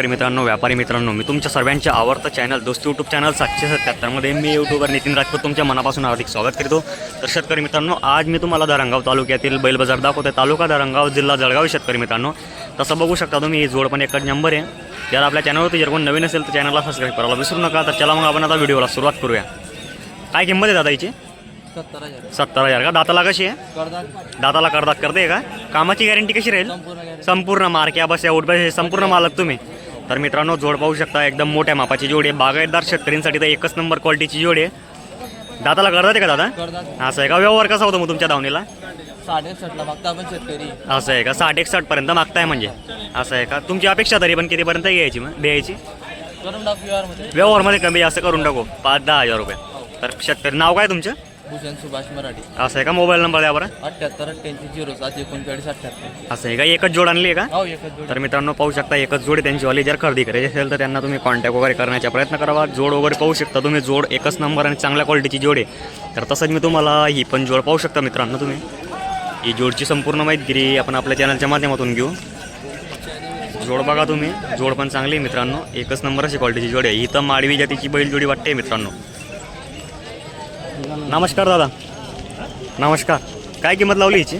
शेतकरी मित्रांनो व्यापारी मित्रांनो मी तुमच्या सर्वांचे आवडतं चॅनल दोस्त यूट्यूब चॅनल सातशे सत्याहत्तरमध्ये मी यूट्यूबर नितीन राजपूत तुमच्या मनापासून हार्दिक स्वागत करतो. तर शेतकरी मित्रांनो आज मी तुम्हाला धरणगाव तालुक्यातील बैल बाजार दाखवते तालुका धरणगाव जिल्हा जळगाव शेतकरी मित्रांनो. तसं बघू शकता तुम्ही ही जोड पण एकच नंबर आहे. जर आपल्या चॅनलवरती जर कोण नवीन असेल तर चॅनलला सबस्क्राईब करायला विसरू नका. तर चला मग आपण आता व्हिडिओला सुरुवात करूया. काय किंमत आहे दादा याची सत्तर हजार. का दाताला कशी आहे? दाताला करदात करते का? कामाची गॅरंटी कशी राहील? संपूर्ण संपूर्ण मार्क्या बस या उठबस हे संपूर्ण मालक तुम्ही. तर मित्रांनो जोड पाहू शकता एकदम मोठ्या मापाची जोड आहे. बागायतदार शेतकऱ्यांसाठी तर एकच नंबर क्वालिटीची जोड आहे. दाताला करतात का दादा? असं आहे का? व्यवहार कसा होतो मग तुमच्या धावणीला? असं आहे का? साठ एकसष्ट पर्यंत मागताय म्हणजे. असं आहे का? तुमची अपेक्षा तरी पण कितीपर्यंत घ्यायची मग? द्यायची? व्यवहारमध्ये. कमी जास्त करून टाकू. पाच दहा हजार रुपये. तर शेतकरी नाव काय तुमचं? भूषण सुभाष मराठी. असं आहे का? मोबाईल नंबर द्या बरं. अठ्ठ्याहत्तर अठ्ठ्याऐंशी झिरो सात एकोणचाळीस अठ्ठ्याहत्तर. असं आहे का? एकच जोड आणली आहे का? हो एकच जोडी. तर मित्रांनो पाहू शकता एकच जोड त्यांची. वाली जर खरेदी करायची असेल तर त्यांना तुम्ही कॉन्टॅक्ट वगैरे करण्याचा प्रयत्न करावा. जोड वगैरे पाहू शकता तुम्ही. जोड एकच नंबर आणि चांगल्या क्वालिटीची जोड आहे. तर तसंच मी तुम्हाला ही पण जोड पाहू शकता मित्रांनो तुम्ही. ही जोडची संपूर्ण माहितीगिरी आपण आपल्या चॅनलच्या माध्यमातून घेऊ. जोड बघा तुम्ही. जोड पण चांगली आहे मित्रांनो. एकच नंबर अशी क्वालिटीची जोड आहे. ही तर माडवी जातीची बैल जोडी वाटते मित्रांनो. नमस्कार दादा. नमस्कार. काय किंमत लावली हिची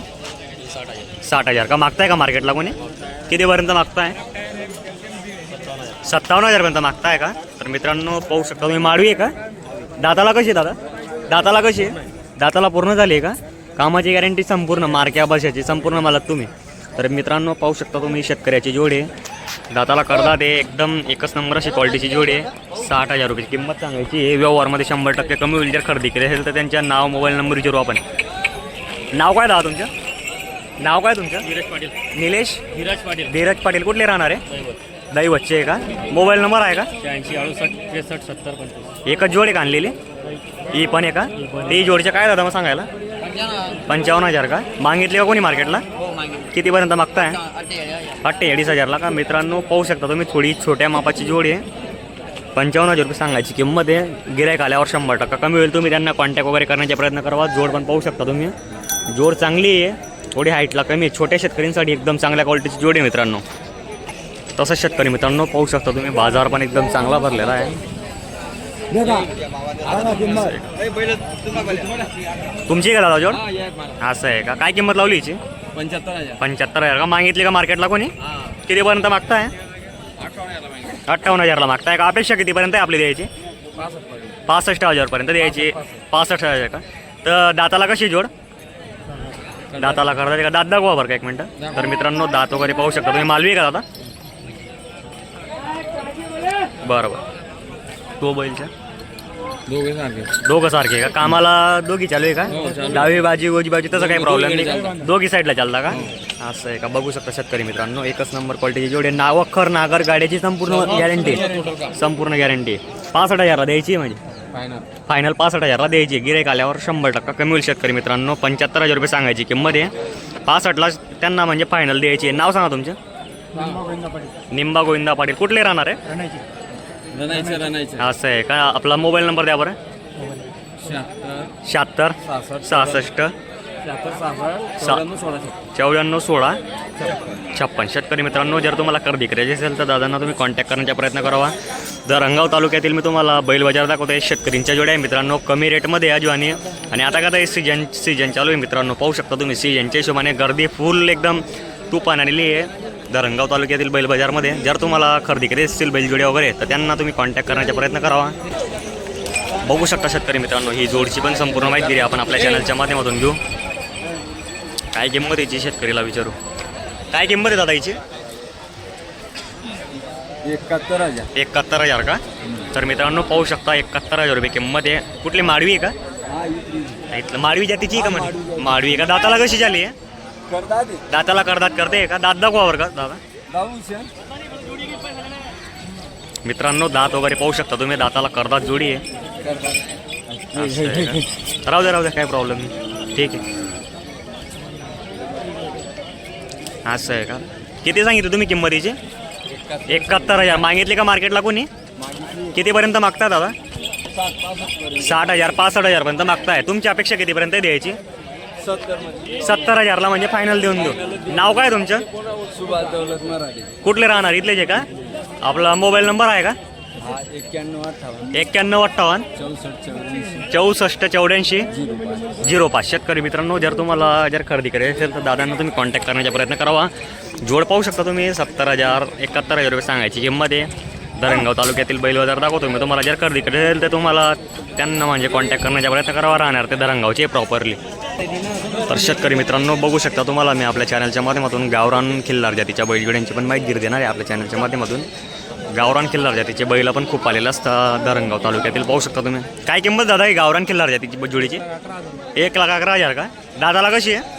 साठ हजार. का मागताय का मार्केटला कोणी? कितीपर्यंत मागताय? सत्तावन्न हजारपर्यंत मागताय का? तर मित्रांनो पाहू शकता तुम्ही माडवी आहे का? दाताला कशी आहे दादा? दाताला कशी आहे? दाताला पूर्ण झाली आहे का? कामाची गॅरंटी संपूर्ण मार्क्या बशाची संपूर्ण मला तुम्ही. तर मित्रांनो पाहू शकता तुम्ही शेतकऱ्याची जोड. आहे दाताला करतात आहे एकदम एकच नंबर अशी क्वालिटीची जोड आहे. साठ हजार रुपयाची किंमत सांगायची. आहे व्यवहारमध्ये शंभर टक्के कमी होईल जर खरेदी केली असेल तर त्यांच्या नाव मोबाईल नंबर विचारू आपण. नाव काय दादा तुमचं? नाव काय तुमचं? धीरज पाटील. निलेश? धीरज पाटील. धीरज पाटील कुठले राहणार आहे? दैवतचे आहे का? मोबाईल नंबर आहे का? शहाऐंशी अडुसष्ट त्रेसष्ट सत्तर पंचवीस. एकच जोड आहे का? आणलेली ही पण आहे. का ते जोडचे काय दादा मग सांगायला? पंचावन्न हजार का? मागितले का कोणी मार्केटला हो मागे कितीपर्यंत मागताय? अठ्ठेचाळीस हजारला का? मित्रांनो पाहू शकता तुम्ही थोडी छोट्या मापाची जोड आहे. पंचावन्न हजार रुपये सांगायची किंमत आहे. गिरायक आल्यावर शंभर टक्का कमी होईल. तुम्ही त्यांना कॉन्टॅक्ट वगैरे करण्याचा प्रयत्न करावा जोड पण पाहू शकता तुम्ही. जोड चांगली आहे. थोडी हाईटला कमी आहे. छोट्या शेतकऱ्यांसाठी एकदम चांगल्या क्वालिटीची जोड आहे मित्रांनो. तसंच शेतकरी मित्रांनो पाहू शकता तुम्ही. बाजार पण एकदम चांगला भरलेला आहे. तुमची का दादा जोड? असं आहे का? काय किंमत लावली हिची? पंच्याहत्तर हजार. पंच्याहत्तर हजार. का मागितली का मार्केटला कोणी? कितीपर्यंत मागताय? अठ्ठावन्न हजारला मागताय का? अपेक्षा कितीपर्यंत आहे आपली द्यायची? पासष्ट हजारपर्यंत द्यायची. पासष्ट हजार का? तर दाताला कशी जोड? दाताला करता का? दात दाखवा बरं का एक मिनटं. तर मित्रांनो दात वगैरे पाहू शकता. तुम्ही मालवी का दादा? बरं बरं तो बैलच्या दोघे सारखे. दोघं सारखे आहे का? कामाला दोघी चालू आहे का? डावी बाजी गोजी बाजी तसं काही प्रॉब्लेम नाही. दोघी साईडला चालता का? असं आहे का? बघू शकता शेतकरी मित्रांनो एकच नंबर क्वालिटीची जोडी नाव अख्खर नागर गाड्याची संपूर्ण गॅरंटी संपूर्ण गॅरंटी पासष्ट हजारला द्यायची आहे म्हणजे. फायनल फायनल पासष्ट हजारला द्यायची गिरेक आल्यावर शंभर टक्का कमी होईल शेतकरी मित्रांनो. पंच्याहत्तर हजार रुपये सांगायची किंमत आहे. पासष्टला त्यांना म्हणजे फायनल द्यायची आहे. नाव सांगा तुमचं. निंबा गोविंदा पाटील. कुठले राहणार आहे? असं आहे का? आपला मोबाईल नंबर द्या बरं. शहात्तर शहात्तर सहासष्ट सहासष्ट शहात्तर सहासष्ट सा- चौऱ्याण्णव सोळा छप्पन. शेतकरी मित्रांनो जर तुम्हाला खरेदी करायची असेल तर दादांना तुम्ही कॉन्टॅक्ट करण्याचा प्रयत्न करावा. जर रंगाव तालुक्यातील मी तुम्हाला बैल बाजार दाखवतो शेतकरींच्या जोड्या आहे मित्रांनो कमी रेटमध्ये आहे ज्वानी आणि आता का सीजन सीजन चालू आहे मित्रांनो पाहू शकता तुम्ही सीजनच्या हिशोबाने गर्दी फुल एकदम तुफान आलेली आहे. दरंगाव तालुक्यातील बैल बाजारमध्ये जर तुम्हाला खरेदी करायची असतील बैलजोड्या वगैरे तर त्यांना तुम्ही कॉन्टॅक्ट करण्याचा प्रयत्न करावा. बघू शकता शेतकरी मित्रांनो ही जोडची पण संपूर्ण माहिती आपण आपल्या चॅनलच्या माध्यमातून घेऊ. काय किंमत याची शेतकरीला विचारू. काय किंमत आहे दादा याची? एकाहत्तर हजार. एकाहत्तर हजार का? तर मित्रांनो पाहू शकता एकाहत्तर हजार रुपये किंमत आहे. कुठली माडवी आहे का? इथलं. माडवी जातीची आहे का म्हण? माडवी आहे का? दाताला कशी झाली आहे? दाताला करदात करते का दात दाखवावर का दादा. मित्रांनो दात वगैरे पाहू शकता तुम्ही दाताला करदात जोडी आहे. असं आहे का? राहू द्या राहू द्या काय प्रॉब्लेम नाही. ठीक आहे. असं आहे का? किती सांगितलं तुम्ही किंमतीची एकाहत्तर. हजार. मागितली का मार्केटला कोणी? कितीपर्यंत मागता दादा? साठ हजार पासष्ट हजारपर्यंत मागताय. तुमची अपेक्षा कितीपर्यंत आहे द्यायची? सत्तर हजारला म्हणजे फायनल देऊन देऊ. नाव काय तुमचं? सुभाष दौलत मराठी. कुठले राहणार? इथलेच का? आपला मोबाईल नंबर आहे का? एक्क्याण्णव अठ्ठावन्न. एक्क्याण्णव अठ्ठावन्न. चौसष्ट चौऱ्याऐंशी. चौसष्ट चौऱ्याऐंशी. झिरो पाच. शेतकरी मित्रांनो जर तुम्हाला जर खरेदी करायची असेल तर दादांना तुम्ही कॉन्टॅक्ट करण्याचा प्रयत्न करावा. जोड पाहू शकता तुम्ही सत्तर हजार एकाहत्तर हजार रुपये सांगायची किंमत आहे. धरणगाव तालुक्यातील बैल बाजार दाखवतो मी तुम्हाला जर खरेदी करायची तर तुम्हाला त्यांना म्हणजे कॉन्टॅक्ट करण्याचा प्रयत्न करावा राहणार. ते धरणगावचे प्रॉपरली तर शेतकरी मित्रांनो बघू शकता तुम्हाला मी आपल्या चॅनलच्या माध्यमातून गावरान खिल्लार जातीच्या बैलगड्यांची पण माहिती देणार आहे आपल्या चॅनलच्या माध्यमातून. गावरान खिल्लार जातीचे बैल पण खूप आलेले असतात धरणगाव तालुक्यातील. पाहू शकता तुम्ही. काय किंमत दादा ही गावरान खिल्लार जातीची जोडीची? एक लाख अकरा हजार का? दादाला कशी आहे?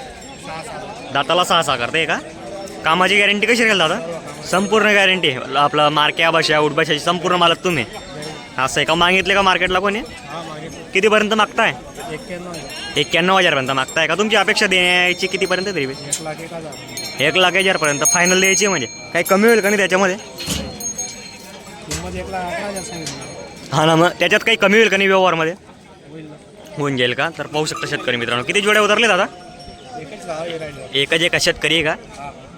दाताला सहा सहा करते का? कामाची गॅरंटी कशी राहील दादा? संपूर्ण गॅरंटी. आपलं मार्क्या भाषा उडभाषाची संपूर्ण मालक तुम्ही. असं आहे का? मागितले का मार्केटला कोणी? कितीपर्यंत मागताय? एक्क्याण्णव हजारपर्यंत मागताय का? तुमची अपेक्षा द्यायची कितीपर्यंत तरी? एक लाख हजारपर्यंत. फायनल द्यायची म्हणजे? काही कमी होईल का नाही त्याच्यामध्ये? हा ना मग त्याच्यात काही कमी होईल का नाही व्यवहारमध्ये? होऊन जाईल का? तर पाहू शकता शेतकरी मित्रांनो. किती जोड्या उतरले दादा? एकच एक शेतकरी आहे का?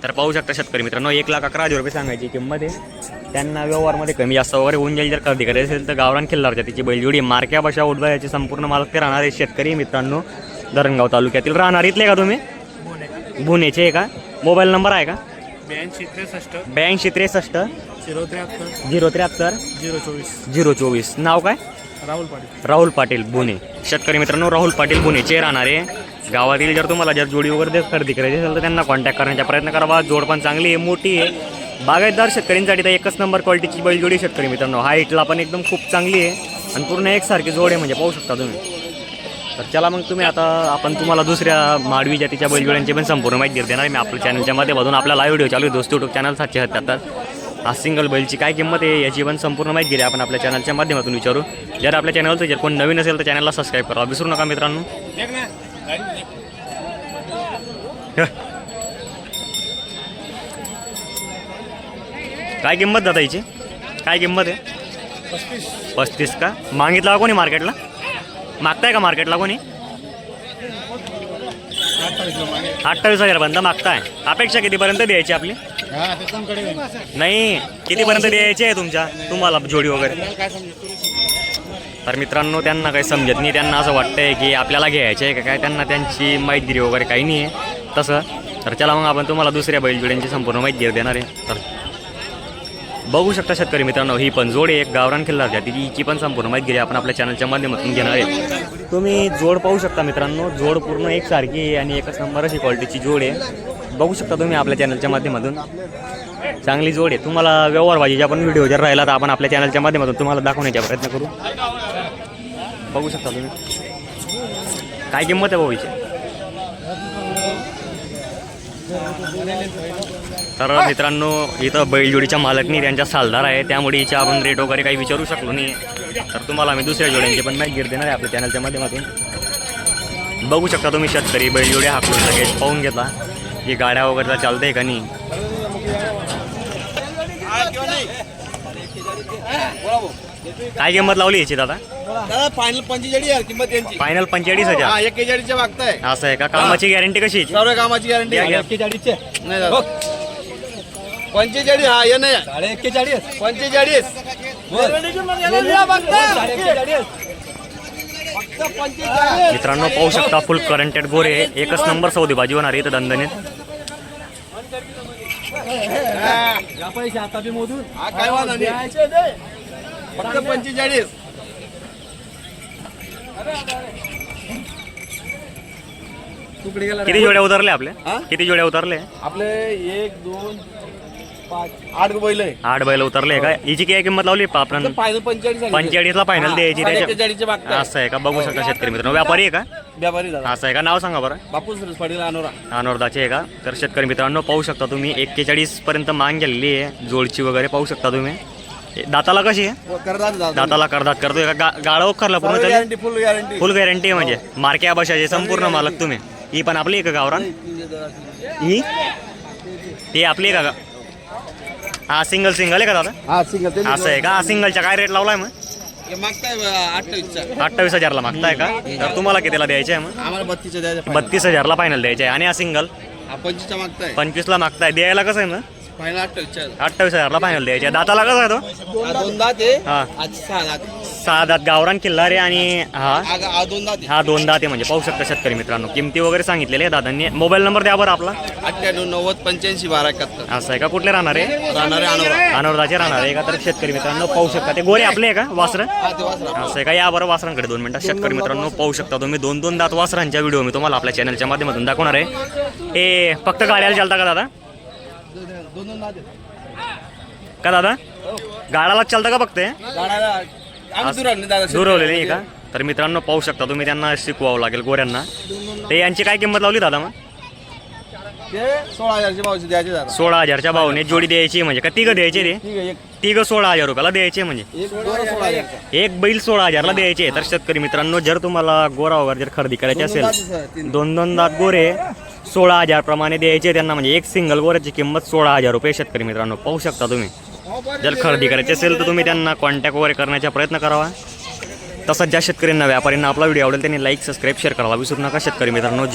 तर पाहू शकता शेतकरी मित्रांनो एक लाख अकरा हजार रुपये सांगायची किंमत आहे. त्यांना व्यवहारमध्ये कमी जास्त वगैरे होऊन जाईल जर खरेदी करायची असेल तर गावरान खिल्लार तिची बैलजोडी मार्क्या भाषा उडवा याचे संपूर्ण मालक ते राहणारे शेतकरी मित्रांनो. धरणगाव तालुक्यातील राहणार इथले का तुम्ही? भुणेचे आहे का? मोबाईल नंबर आहे का? ब्याऐंशी त्रेसष्ट. ब्याऐंशी त्रेसष्ट. झिरो त्र्याहत्तर. झिरो त्र्याहत्तर. झिरो चोवीस. झिरो चोवीस. नाव काय? राहुल पाटील. राहुल पाटील बुने शेतकरी मित्रांनो राहुल पाटील बुनेचे राहणारे. गावातील जर तुम्हाला जर जोडी वगैरे खरेदी करायची असेल तर त्यांना कॉन्टॅक्ट करण्याचा प्रयत्न करावा. जोड पण चांगली आहे मोठी आहे. बागायतदार शेतकऱ्यांसाठी तर एकच नंबर क्वालिटीची बैलजोडी शेतकरी मित्रांनो. हाईटला पण एकदम खूप चांगली आहे. आणि पूर्ण एकसारखी जोड आहे म्हणजे पाहू शकता तुम्ही. तर चला मग तुम्ही आता आपण तुम्हाला दुसऱ्या माडवी जातीच्या बैलजोड्यांची पण संपूर्ण माहिती देणार मी आपल्या चॅनलच्या माध्यमातून आपला लाईव्ह व्हिडिओ चालू दोस्त युट्यूब चॅनल सातशे सत्याहत्तर. हा सिंगल बैलची काय किंमत आहे याची पण संपूर्ण माहिती दिली आपण आपल्या चॅनलच्या माध्यमातून विचारू. जर आपल्या चॅनलचं जर कोण नवीन असेल तर चॅनलला सबस्क्राईब करा. विसरू नका मित्रांनो. काय किंमत दादा हिची काय किंमत आहे? पस्तीस. का? मागितला कोणी मार्केटला मागताय का मार्केटला कोणी? अठ्ठावीस हजारपर्यंत मागताय. अपेक्षा कितीपर्यंत द्यायची आपली? नाही कितीपर्यंत द्यायची आहे तुमच्या? तुम्हाला जोडी वगैरे. तर मित्रांनो त्यांना काही समजत नाही. त्यांना असं वाटतंय की आपल्याला घ्यायचे आहे का काय? त्यांना त्यांची माहिती वगैरे काही नाही आहे. तसं. तर चला मग आपण तुम्हाला दुसऱ्या बैलजोड्यांची संपूर्ण माहिती देणार आहे. तर बघू शकता शेतकरी मित्रांनो ही पण जोड आहे एक गावरान खिल्लार जाती. हिची पण संपूर्ण माहिती दिली आपण आपल्या चॅनलच्या माध्यमातून घेणार आहे. तुम्ही जोड पाहू शकता मित्रांनो जोड पूर्ण एकसारखी आहे आणि एकच नंबर अशी क्वालिटीची जोड आहे. बघू शकता तुम्ही आपल्या चॅनलच्या माध्यमातून. चांगली जोड आहे. तुम्हाला व्यवहार भाजीचा पण व्हिडिओ जर राहिला तर आपण आपल्या चॅनलच्या माध्यमातून तुम्हाला दाखवण्याचा प्रयत्न करू. बघू शकता तुम्ही. काय किंमत आहे भाऊ तर मित्रांनो इथं बैलजोडीच्या मालकनी त्यांच्या सालदार आहे. त्यामुळे हिच्या आपण रेट वगैरे काही विचारू शकलो नाही. तर तुम्हाला आम्ही दुसऱ्या जोड्यांची पण माहिती देणार आहे आपल्या चॅनलच्या माध्यमातून. बघू शकता तुम्ही शेतकरी बैलजोडी हाकलून लगेच पाहून घेतला. की गाड्या वगैरे चालतंय का नाही? काय किंमत लावली याची दादा? दादा फायनल पंचेचाळीस हजार किंमत फायनल पंचेचाळीस हजार. हा एक्केचाळीसच्या मागताय. असं आहे का? कामाची गॅरंटी कशी आहे? सर्व कामाची गॅरंटी या, या. एक्केचाळीसचे नाही दादा. पंचेचाळीस हा ये नाही एक्केचाळीस पंचेचाळीस. मित्रांनो पाहू शकता फुल करंटेड गोरे. एकच नंबर सौदी बाजी होणार आहे इथं दणदणीत. हा. काय वादा नाही फक्त पंचेचाळीस. किती जोड्या उतरले आपले? हा? किती जोड्या उतरले? आपले एक दोन पाच आठ बैल आहे. आठ बैल उतरले का? हिची काय किंमत लावली? आपण फायनल पंचेचाळीस पंचेचाळीसला फायनल द्यायची त्याच्या असं आहे का? बघू शकता शेतकरी मित्रांनो. व्यापारी आहे का? व्यापारी दादा असं आहे का? नाव सांगा बरं. बापू सुरेश पाटील अनोरा. अनोरदाचे आहे का? तर शेतकरी मित्रांनो पाहू शकता तुम्ही एक्केचाळीस पर्यंत मांग गेलेली आहे. जोडची वगैरे पाहू शकता तुम्ही. हे दाताला कशी आहे? दादा दाताला करदात करतोय. का गा- गाळं वखरला पूर्ण त्याला? Guarantee full guarantee full guarantee आहे म्हणजे. मार्क्या बशाचे संपूर्ण मालक तुम्ही. ही पण आपली आहे का गावरान? ही? ती आपली आहे का गा- हा सिंगल सिंगल आहे का दादा? हा सिंगल असं आहे का? हा सिंगलच्या काय रेट लावलाय मग? मागताय अठ्ठावीसचा. अठ्ठावीस हजारला मागताय का? तर तुम्हाला कितीला द्यायचे आहे मग? आम्हाला बत्तीसचा द्यायचा बत्तीस हजारला फायनल द्यायचे आहे आणि हा सिंगल हा पंचवीसचा मागताय. पंचवीसला मागताय. द्यायला कसं आहे मग? फायनल अठ्ठावीस अठ्ठावीस हजारला फायनल द्यायचे. दाताला कसा आहे तो? दोन दात आहे. हा. आज सहा दात. सहा दात गावरान किल्ला रे आणि हा? आग- हा दोन दात हा दोन दात आहे म्हणजे. पाहू शकता शेतकरी मित्रांनो किमती वगैरे सांगितलेले आहे दादांनी. मोबाईल नंबर द्या बरं आपला. अठ्ठ्याण्णव नव्वद पंच्याऐंशी बारा एकाहत्तर. असं आहे का? कुठले राहणार आहे? राहणारे अनोरा. अनोरदाचे राहणार आहे का? तर शेतकरी मित्रांनो पाहू शकता. ते गोरे आपले आहे का? वासरं? हा ते वासरा असं आहे का? या बरं वासरांकडे दोन मिनिटं. शेतकरी मित्रांनो पाहू शकता तुम्ही. दोन दोन दात वासरांच्या व्हिडिओ मी तुम्हाला आपल्या चॅनलच्या माध्यमातून दाखवणार आहे. ए फक्त गाड्याला चालता का दादा? दोन दोन. का दादा? गाडालाच चालतं का? गाडाला दादा दुरवलेले आहे का? तर मित्रांनो पाहू शकता तुम्ही त्यांना शिकवावं लागेल गोऱ्यांना. ते यांची काय किंमत लावली दादा मग? सोळा हजारच्या भावने जोडी द्यायची म्हणजे. का तिघं द्यायचे एक. तिघं सोळा हजार रुपयाला द्यायचे म्हणजे. एक बैल सोळा हजारला द्यायचे तर शेतकरी मित्रांनो जर तुम्हाला गोरा वगैरे जर खरेदी करायची असेल. दोन दोन दात गोरे सोळा हजार प्रमाणे द्यायचे. त्यांना म्हणजे एक सिंगल गोऱ्याची किंमत सोळा हजार रुपये शेतकरी मित्रांनो. पाहू शकता तुम्ही. जर खरेदी करायची असेल तर तुम्ही त्यांना कॉन्टॅक्ट वगैरे करण्याचा प्रयत्न करावा. तसंच ज्या शेतकऱ्यांना व्यापाऱ्यांना आपला व्हिडिओ आवडेल त्यांनी लाईक सबस्क्राईब शेअर करावा विसरू नका. शेतकरी मित्रांनो